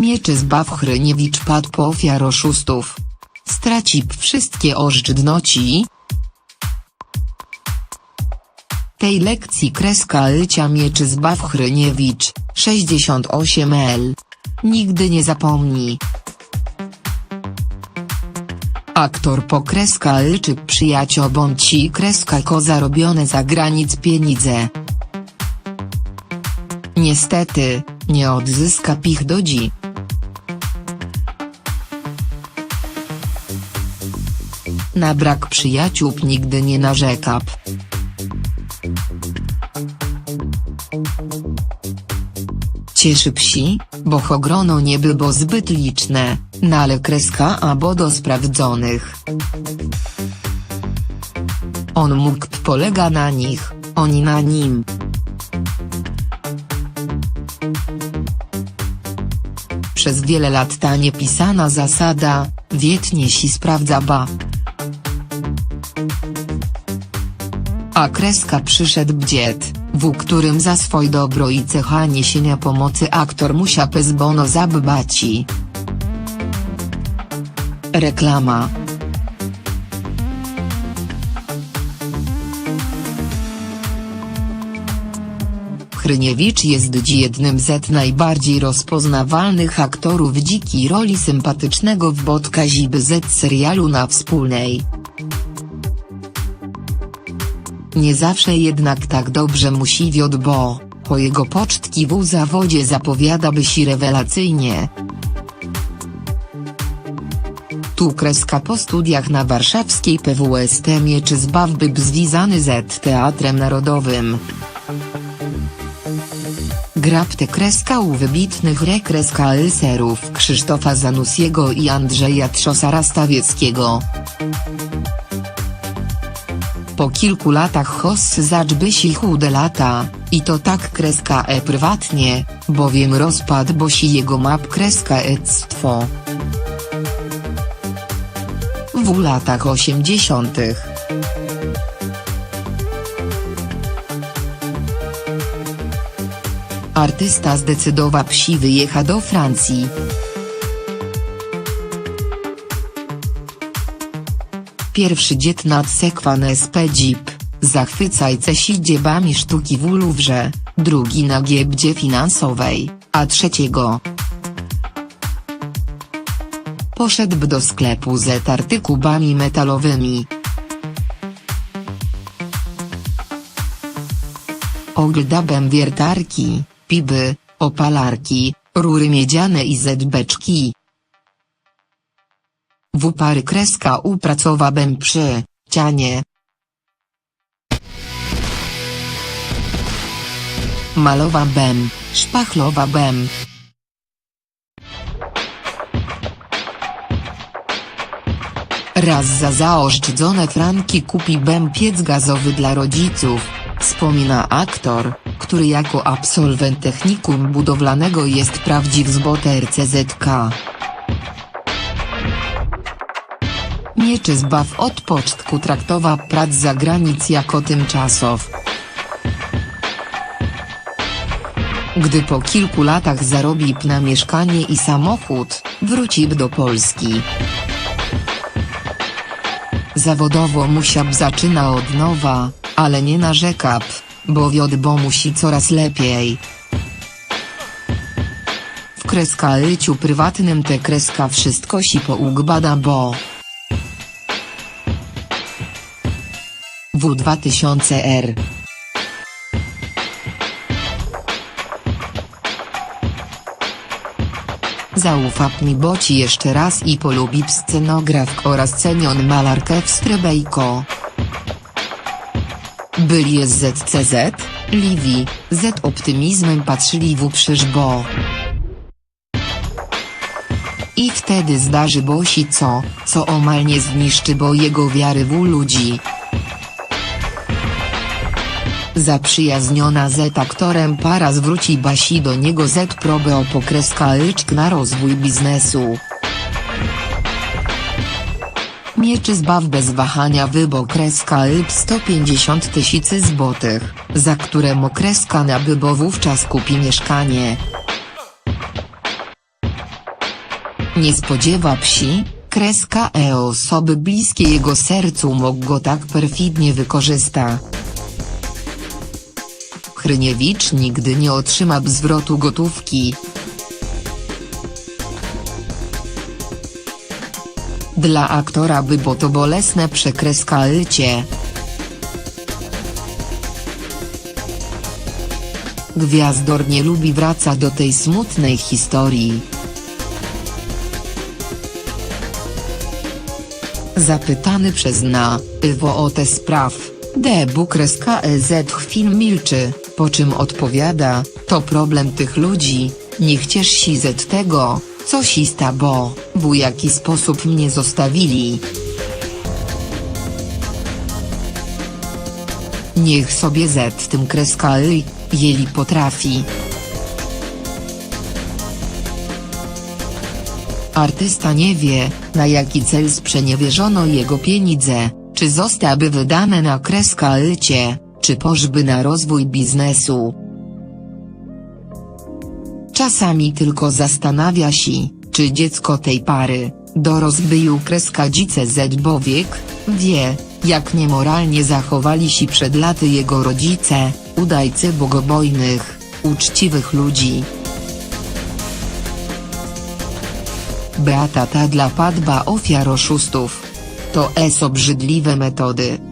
Mieczy zbaw Hryniewicz padł po ofiar oszustów. Straci wszystkie oszczędności. Tej lekcji kreska Lycia Mieczy zbaw Hryniewicz, 68L. Nigdy nie zapomni. Aktor po kreska Lyczy przyjaciół bądź kreska ko zarobione za granic pieniądze. Niestety, nie odzyska pich do dzi. Na brak przyjaciół nigdy nie narzeka. Cieszy psi, bo hogrono nie było zbyt liczne, no ale kreska albo do sprawdzonych. On mógł polega na nich, oni na nim. Przez wiele lat ta niepisana zasada, wietnie si sprawdza ba. A kreska przyszedł bdziet, w którym za swoj dobro i cecha niesienia pomocy aktor musia bez bono zabbaci. Reklama Hryniewicz jest jednym z najbardziej rozpoznawalnych aktorów dzikiej roli sympatycznego w Bodkaziby Z serialu na wspólnej. Nie zawsze jednak tak dobrze musi wiod bo, po jego pocztki w zawodzie zapowiada by się rewelacyjnie. Tu kreska po studiach na warszawskiej PWST mieczy zbaw by związany z Teatrem Narodowym. Grapte kreska u wybitnych rekreska ryserów Krzysztofa Zanussiego i Andrzeja Trzosara-Stawieckiego. Po kilku latach hoss zaczby się chude lata, i to tak kreska e prywatnie, bowiem rozpad bo si jego map kreska ectwo. W latach osiemdziesiątych. Artysta zdecydował psi wyjecha do Francji. Pierwszy dziet nad sekwan spedzip, zachwycajce się dziebami sztuki w Louvre, drugi na giebdzie finansowej, a trzeciego. Poszedł do sklepu z artykułami metalowymi. Oglądałem wiertarki, piby, opalarki, rury miedziane i zedbeczki. W pary kreska upracowałem przy cianie. Malowałem, szpachlowałem. Raz za zaoszczędzone franki kupiłem piec gazowy dla rodziców, wspomina aktor, który jako absolwent technikum budowlanego jest prawdziw z RCZK. Mieczy zbaw od pocztku traktowa prac za granic jako tymczasow. Gdy po kilku latach zarobi na mieszkanie i samochód, wróci do Polski. Zawodowo musiał zaczyna od nowa, ale nie narzeka, bo wiod bo musi coraz lepiej. W kreska lyciu prywatnym te kreska wszystko si pougbada bo. W2000R Zaufa mi boci jeszcze raz i polubi scenograf oraz cenion malarkę w Strebejko. Byli z ZCZ, Livi, Z optymizmem patrzyli w uprzyż bo. I wtedy zdarzy Bosi co, co omal nie zniszczy bo jego wiary w ludzi. Zaprzyjaźniona z aktorem para zwróci Basi do niego z probę o pokreska lyczk na rozwój biznesu. Mieczy zbaw bez wahania wybo kreska lip 150 tysięcy złotych, za które mo kreska nabybo wówczas kupi mieszkanie. Nie spodziewa psi, kreska e osoby bliskie jego sercu mógł go tak perfidnie wykorzysta. Hryniewicz nigdy nie otrzyma zwrotu gotówki. Dla aktora by było to bolesne przekreska lycie. Gwiazdor nie lubi wraca do tej smutnej historii. Zapytany przez na, Iwo o te spraw, Debu kreska EZ chwil milczy, po czym odpowiada, to problem tych ludzi, nie chcesz si z tego, co si sta bo, w jaki sposób mnie zostawili. Niech sobie z tym kreska y, jeli potrafi. Artysta nie wie, na jaki cel sprzeniewierzono jego pieniądze, czy zostały wydane na kreska lycie, czy pożby na rozwój biznesu. Czasami tylko zastanawia się, czy dziecko tej pary, dorozbyju kreska dzice z bowiek, wie, jak niemoralnie zachowali się przed laty jego rodzice, udajcy bogobojnych, uczciwych ludzi. Beata ta dla padba ofiar oszustów. To es obrzydliwe metody.